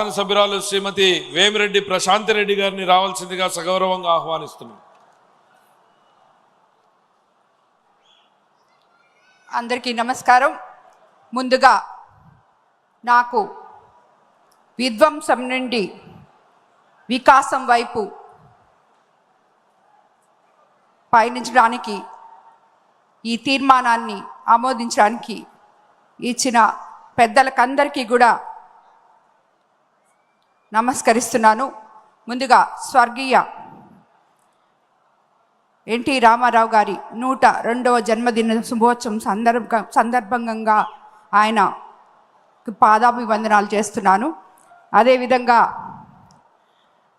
శాసనసభ్యురాలు శ్రీమతి వేమిరెడ్డి ప్రశాంతి రెడ్డి గారిని రావాల్సిందిగా సగౌరవంగా ఆహ్వానిస్తున్నాం. అందరికీ నమస్కారం. ముందుగా నాకు విధ్వంసం నుండి వికాసం వైపు పయనించడానికి ఈ తీర్మానాన్ని ఆమోదించడానికి ఇచ్చిన పెద్దలకందరికీ కూడా నమస్కరిస్తున్నాను. ముందుగా స్వర్గీయ ఎన్టీ రామారావు గారి నూట రెండవ జన్మదిన శుభోత్సవం సందర్భ సందర్భంగా ఆయన పాదాభివందనాలు చేస్తున్నాను. అదేవిధంగా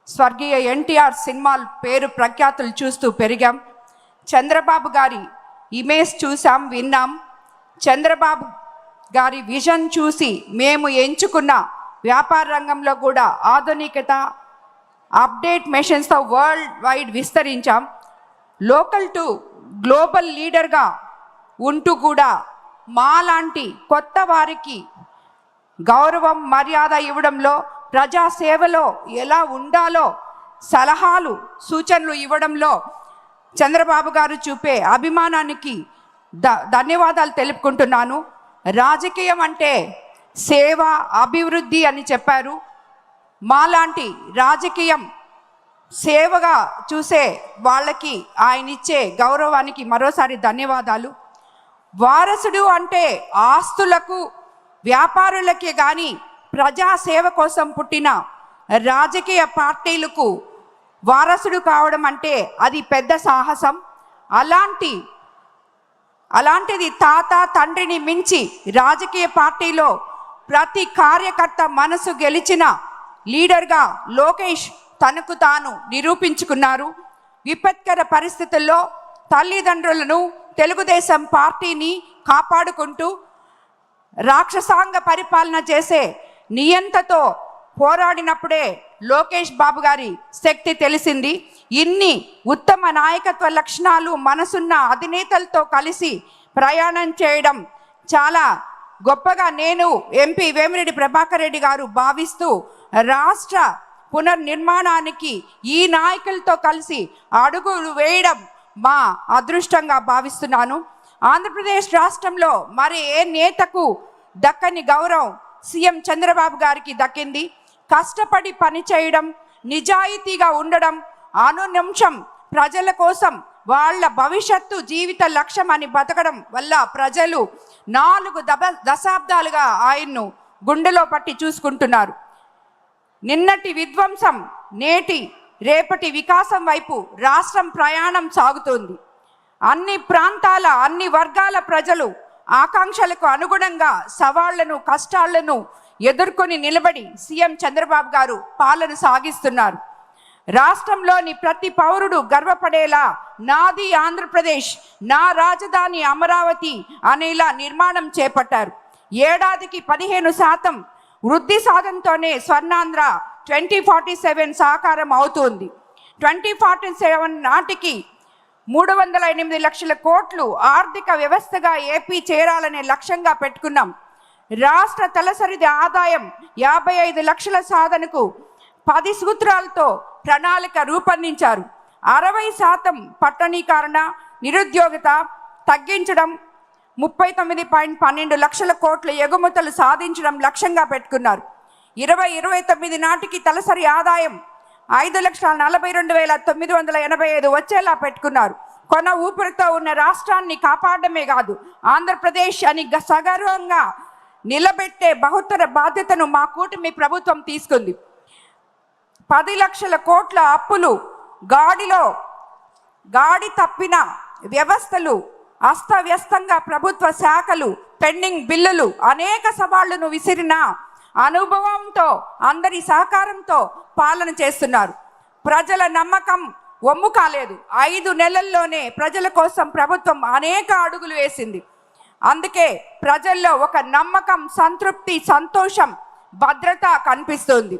స్వర్గీయ ఎన్టీఆర్ సినిమాలు పేరు ప్రఖ్యాతులు చూస్తూ పెరిగాం. చంద్రబాబు గారి ఇమేజ్ చూసాం విన్నాం. చంద్రబాబు గారి విజన్ చూసి మేము ఎంచుకున్న వ్యాపార రంగంలో కూడా ఆధునికత అప్డేట్ మెషన్స్తో వరల్డ్ వైడ్ విస్తరించాం. లోకల్ టు గ్లోబల్ లీడర్గా ఉంటూ కూడా మాలాంటి కొత్త వారికి గౌరవం మర్యాద ఇవ్వడంలో ప్రజాసేవలో ఎలా ఉండాలో సలహాలు సూచనలు ఇవ్వడంలో చంద్రబాబు గారు చూపే అభిమానానికి ధన్యవాదాలు తెలుపుకుంటున్నాను. రాజకీయం అంటే సేవ అభివృద్ధి అని చెప్పారు. మాలాంటి రాజకీయం సేవగా చూసే వాళ్ళకి ఆయన ఇచ్చే గౌరవానికి మరోసారి ధన్యవాదాలు. వారసుడు అంటే ఆస్తులకు వ్యాపారులకే కానీ ప్రజాసేవ కోసం పుట్టిన రాజకీయ పార్టీలకు వారసుడు కావడం అంటే అది పెద్ద సాహసం. అలాంటి అలాంటిది తాత తండ్రిని మించి రాజకీయ పార్టీలో ప్రతి కార్యకర్త మనసు గెలిచిన లీడర్గా లోకేష్ తనకు తాను నిరూపించుకున్నారు. విపత్కర పరిస్థితుల్లో తల్లిదండ్రులను తెలుగుదేశం పార్టీని కాపాడుకుంటూ రాక్షసాంగ పరిపాలన చేసే నియంతతో పోరాడినప్పుడే లోకేష్ బాబు గారి శక్తి తెలిసింది. ఇన్ని ఉత్తమ నాయకత్వ లక్షణాలు మనసున్న అధినేతలతో కలిసి ప్రయాణం చేయడం చాలా గొప్పగా నేను ఎంపీ వేమిరెడ్డి ప్రభాకర్ రెడ్డి గారు భావిస్తూ రాష్ట్ర పునర్నిర్మాణానికి ఈ నాయకులతో కలిసి అడుగులు వేయడం మా అదృష్టంగా భావిస్తున్నాను. ఆంధ్రప్రదేశ్ రాష్ట్రంలో మరి ఏ నేతకు దక్కని గౌరవం సీఎం చంద్రబాబు గారికి దక్కింది? కష్టపడి పని చేయడం నిజాయితీగా ఉండడం అనునిమిషం ప్రజల కోసం వాళ్ళ భవిష్యత్తు జీవిత లక్ష్యం అని బతకడం వల్ల ప్రజలు నాలుగు దబ దశాబ్దాలుగా ఆయన్ను గుండెలో పట్టి చూసుకుంటున్నారు. నిన్నటి విధ్వంసం నేటి రేపటి వికాసం వైపు రాష్ట్రం ప్రయాణం సాగుతోంది. అన్ని ప్రాంతాల అన్ని వర్గాల ప్రజలు ఆకాంక్షలకు అనుగుణంగా సవాళ్ళను కష్టాలను ఎదుర్కొని నిలబడి సీఎం చంద్రబాబు గారు పాలన సాగిస్తున్నారు. రాష్ట్రంలోని ప్రతి పౌరుడు గర్వపడేలా నాది ఆంధ్రప్రదేశ్ నా రాజధాని అమరావతి అనేలా నిర్మాణం చేపట్టారు. ఏడాదికి పదిహేను శాతం వృద్ధి సాధనతోనే స్వర్ణాంధ్ర ట్వంటీ ఫార్టీ సెవెన్ సాకారం అవుతుంది. ట్వంటీ ఫార్టీ సెవెన్ నాటికి మూడు వందల ఎనిమిది లక్షల కోట్లు ఆర్థిక వ్యవస్థగా ఏపీ చేరాలనే లక్ష్యంగా పెట్టుకున్నాం. రాష్ట్ర తలసరిది ఆదాయం యాభై ఐదు లక్షల సాధనకు పది సూత్రాలతో ప్రణాళిక రూపొందించారు. అరవై శాతం పట్టణీకరణ నిరుద్యోగత తగ్గించడం ముప్పై తొమ్మిది పాయింట్ పన్నెండు లక్షల కోట్ల ఎగుమతులు సాధించడం లక్ష్యంగా పెట్టుకున్నారు. ఇరవై ఇరవై తొమ్మిది నాటికి తలసరి ఆదాయం ఐదు లక్షల నలభై రెండు వేల తొమ్మిది వందల ఎనభై ఐదు వచ్చేలా పెట్టుకున్నారు. కొన ఊపిరితో ఉన్న రాష్ట్రాన్ని కాపాడమే కాదు ఆంధ్రప్రదేశ్ అని సగర్వంగా నిలబెట్టే బహుతర బాధ్యతను మా కూటమి ప్రభుత్వం తీసుకుంది. పది లక్షల కోట్ల అప్పులు గాడిలో గాడి తప్పిన వ్యవస్థలు అస్తవ్యస్తంగా ప్రభుత్వ శాఖలు పెండింగ్ బిల్లులు అనేక సవాళ్ళను విసిరిన అనుభవంతో అందరి సహకారంతో పాలన చేస్తున్నారు. ప్రజల నమ్మకం ఒమ్ము కాలేదు. ఐదు నెలల్లోనే ప్రజల కోసం ప్రభుత్వం అనేక అడుగులు వేసింది. అందుకే ప్రజల్లో ఒక నమ్మకం సంతృప్తి సంతోషం భద్రత కనిపిస్తుంది.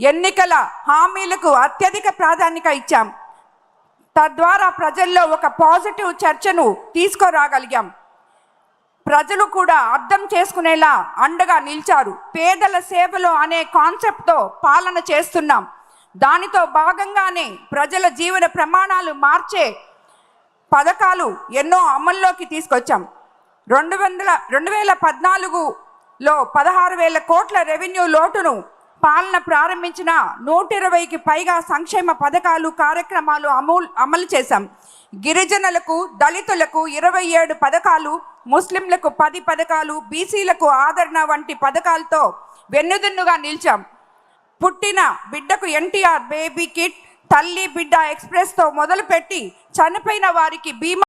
ఎన్నికల హామీలకు అత్యధిక ప్రాధాన్యత ఇచ్చాం. తద్వారా ప్రజల్లో ఒక పాజిటివ్ చర్చను తీసుకురాగలిగాం. ప్రజలు కూడా అర్థం చేసుకునేలా అండగా నిలిచారు. పేదల సేవలో అనే కాన్సెప్ట్తో పాలన చేస్తున్నాం. దానితో భాగంగానే ప్రజల జీవన ప్రమాణాలు మార్చే పథకాలు ఎన్నో అమల్లోకి తీసుకొచ్చాం. రెండు వందల రెండు వేల పద్నాలుగులో పదహారు వేల కోట్ల రెవెన్యూ లోటును పాలన ప్రారంభించిన నూట ఇరవైకి పైగా సంక్షేమ పథకాలు కార్యక్రమాలు అమలు అమలు చేశాం. గిరిజనులకు దళితులకు ఇరవై ఏడు పథకాలు ముస్లింలకు పది పథకాలు బీసీలకు ఆదరణ వంటి పథకాలతో వెన్నుదన్నుగా నిలిచాం. పుట్టిన బిడ్డకు ఎన్టీఆర్ బేబీ కిట్ తల్లి బిడ్డ ఎక్స్ప్రెస్తో మొదలుపెట్టి చనిపోయిన వారికి బీమా